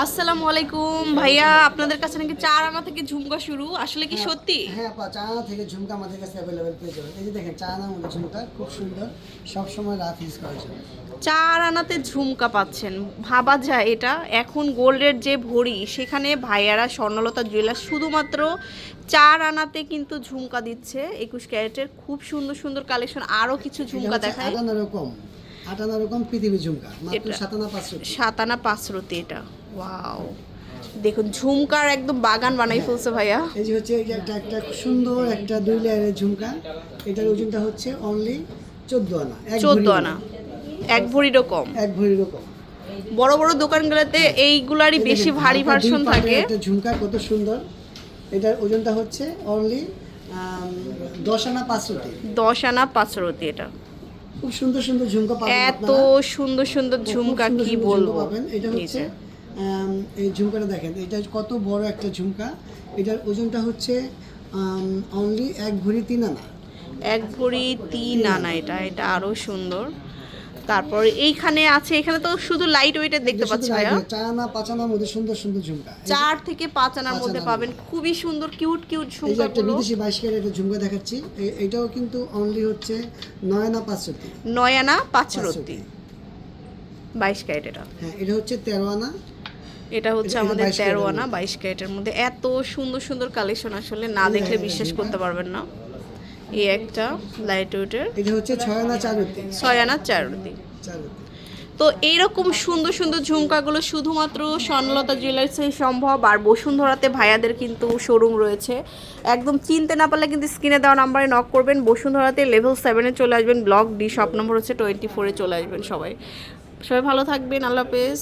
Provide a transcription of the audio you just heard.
আসসালামু আলাইকুম। ভাইয়া আপনাদের কাছে নাকি চার আনা থেকে ঝুমকা শুরু? আসলে কি সত্যি? হ্যাঁ আপা চায়না থেকে ঝুমকা আমাদের কাছে অ্যাভেলেবেল পেয়ে যাবেন। এই যে দেখেন চায়নার মধ্যে ঝুমকা খুব সুন্দর। সব সময় রাত ইউজ করার জন্য। চার আনাতে ঝুমকা পাচ্ছেন। ভাবা যায় এটা। এখন গোল্ডের যে ভরি সেখানে ভাইয়ারা স্বর্ণলতা জুয়েলার্স শুধুমাত্র চার আনাতে কিন্তু ঝুমকা দিচ্ছে। একুশ ক্যারেটের খুব সুন্দর সুন্দর কালেকশন আরও কিছু ঝুমকা দেখায় আটানা রকম। আটানা রকম পৃথিবী ঝুমকা। মাত্র সাতানা পাঁচশো সাতানা পাঁচরতি এটা। ওয়াও দেখুন ঝুমকার একদম বাগান বানাই ফেলছে ভাইয়া। এই যে হচ্ছে একটা একটা সুন্দর একটা দুই লেয়ারের ঝুমকা। এটার ওজনটা হচ্ছে অনলি চোদ্দ আনা চোদ্দ আনা। এক ভরিরও কম এক ভরি রকম। বড় বড় দোকানগুলোতে এইগুলারই বেশি ভারী ভার্সন থাকে। একটা ঝুমকা কত সুন্দর। এটার ওজনটা হচ্ছে অনলি দশ আনা পাঁচশোটি দশ আনা পাঁচরতি এটা। খুব সুন্দর সুন্দর ঝুমকা পাবেন এত সুন্দর সুন্দর ঝুমকা কি বলব? এটা হচ্ছে এই ঝুমকাটা দেখেন এটা কত বড় একটা ঝুমকা। এটার ওজনটা হচ্ছে অনলি এক ভরি তিন আনা। এক ভরি তিন আনা এটা এটা আরও সুন্দর। তারপর এইখানে আছে এখানে তো শুধু লাইট ওয়েটের দেখতে পাচ্ছি ভাইয়া। চার আনা পাঁচ আনার মধ্যে সুন্দর সুন্দর ঝুমকা। চার থেকে পাঁচ আনার মধ্যে পাবেন খুবই সুন্দর কিউট কিউট যে একটা বিদেশি বাইশ ক্যারেটের ঝুমকা দেখাচ্ছি এটাও কিন্তু অনলি হচ্ছে নয় আনা পাঁচশোটি নয় আনা পাঁচরতি পাঁচশোটি বাইশ ক্যারেট এটা। হ্যাঁ এটা হচ্ছে তেরো আনা এটা হচ্ছে আমাদের 22 তেরো আনা বাইশ ক্যারেটের মধ্যে। এত সুন্দর সুন্দর কালেকশন আসলে না দেখলে বিশ্বাস করতে পারবেন না। এই একটা লাইট ওয়েটের এটা হচ্ছে ছয় আনা চারতি। ছয় আনা চারতি। চারতি। তো এইরকম সুন্দর সুন্দর ঝুমকাগুলো শুধুমাত্র স্বর্ণলতা জুয়েলার্সে সম্ভব। আর বসুন্ধরাতে ভাইয়াদের কিন্তু শোরুম রয়েছে। একদম চিনতে না পারলে কিন্তু স্ক্রিনে দেওয়া নাম্বারে নক করবেন। বসুন্ধরাতে লেভেল সেভেনে চলে আসবেন। ব্লক ডি শপ নম্বর হচ্ছে টোয়েন্টি ফোরে চলে আসবেন সবাই। সবাই ভালো থাকবেন। আল্লাহ হাফেজ।